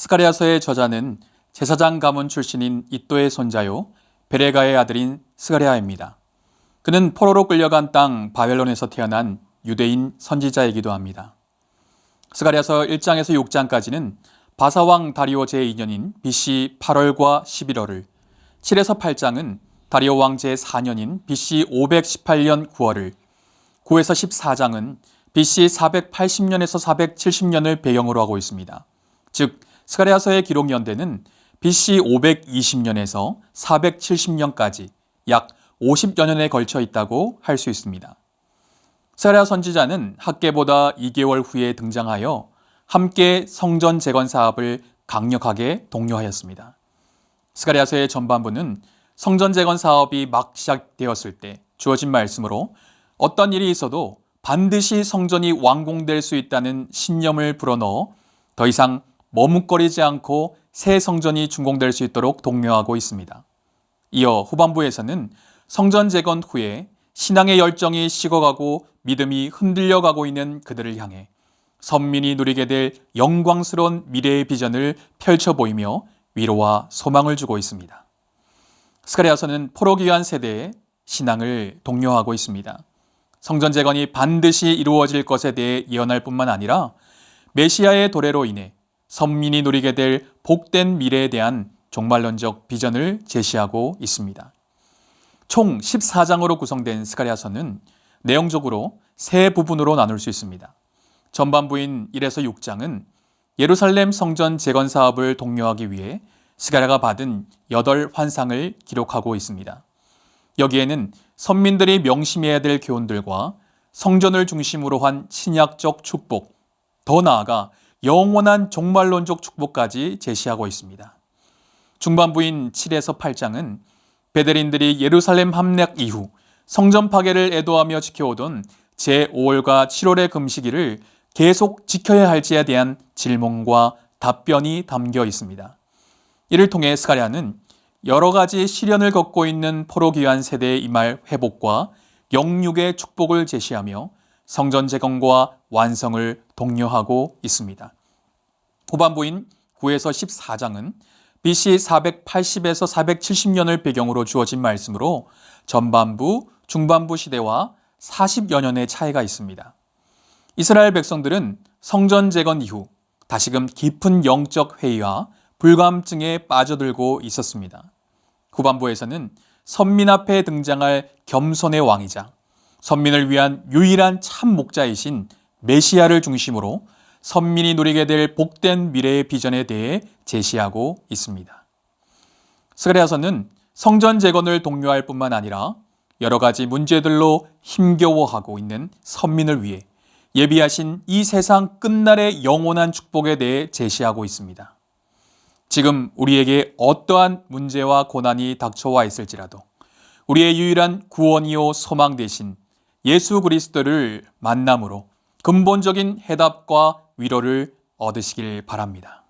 스가랴서의 저자는 제사장 가문 출신인 이또의 손자요 베레가의 아들인 스가랴입니다. 그는 포로로 끌려간 땅 바벨론에서 태어난 유대인 선지자이기도 합니다. 스가랴서 1장에서 6장까지는 바사왕 다리오 제2년인 BC 8월과 11월을 7에서 8장은 다리오 왕 제4년인 BC 518년 9월을 9에서 14장은 BC 480년에서 470년을 배경으로 하고 있습니다. 즉 스가랴서의 기록 연대는 BC 520년에서 470년까지 약 50여 년에 걸쳐 있다고 할 수 있습니다. 스가랴 선지자는 학계보다 2개월 후에 등장하여 함께 성전 재건 사업을 강력하게 독려하였습니다. 스가랴서의 전반부는 성전 재건 사업이 막 시작되었을 때 주어진 말씀으로 어떤 일이 있어도 반드시 성전이 완공될 수 있다는 신념을 불어넣어 더 이상 머뭇거리지 않고 새 성전이 준공될 수 있도록 독려하고 있습니다. 이어 후반부에서는 성전 재건 후에 신앙의 열정이 식어가고 믿음이 흔들려가고 있는 그들을 향해 선민이 누리게 될 영광스러운 미래의 비전을 펼쳐 보이며 위로와 소망을 주고 있습니다. 스가랴서는 포로기한 세대의 신앙을 독려하고 있습니다. 성전 재건이 반드시 이루어질 것에 대해 예언할 뿐만 아니라 메시아의 도래로 인해 선민이 누리게 될 복된 미래에 대한 종말론적 비전을 제시하고 있습니다. 총 14장으로 구성된 스가랴서는 내용적으로 세 부분으로 나눌 수 있습니다. 전반부인 1에서 6장은 예루살렘 성전 재건 사업을 독려하기 위해 스가랴가 받은 8 환상을 기록하고 있습니다. 여기에는 선민들이 명심해야 될 교훈들과 성전을 중심으로 한 신약적 축복, 더 나아가 영원한 종말론적 축복까지 제시하고 있습니다. 중반부인 7에서 8장은 베델인들이 예루살렘 함락 이후 성전 파괴를 애도하며 지켜오던 제5월과 7월의 금식일을 계속 지켜야 할지에 대한 질문과 답변이 담겨 있습니다. 이를 통해 스가랴는 여러 가지 시련을 겪고 있는 포로 귀환 세대의 임할 회복과 영육의 축복을 제시하며 성전 재건과 완성을 독려하고 있습니다. 후반부인 9에서 14장은 BC 480에서 470년을 배경으로 주어진 말씀으로 전반부, 중반부 시대와 40여 년의 차이가 있습니다. 이스라엘 백성들은 성전 재건 이후 다시금 깊은 영적 회의와 불감증에 빠져들고 있었습니다. 후반부에서는 선민 앞에 등장할 겸손의 왕이자 선민을 위한 유일한 참 목자이신 메시아를 중심으로 선민이 누리게 될 복된 미래의 비전에 대해 제시하고 있습니다. 스가랴서는 성전 재건을 독려할 뿐만 아니라 여러 가지 문제들로 힘겨워하고 있는 선민을 위해 예비하신 이 세상 끝날의 영원한 축복에 대해 제시하고 있습니다. 지금 우리에게 어떠한 문제와 고난이 닥쳐와 있을지라도 우리의 유일한 구원이요 소망 대신 예수 그리스도를 만남으로 근본적인 해답과 위로를 얻으시길 바랍니다.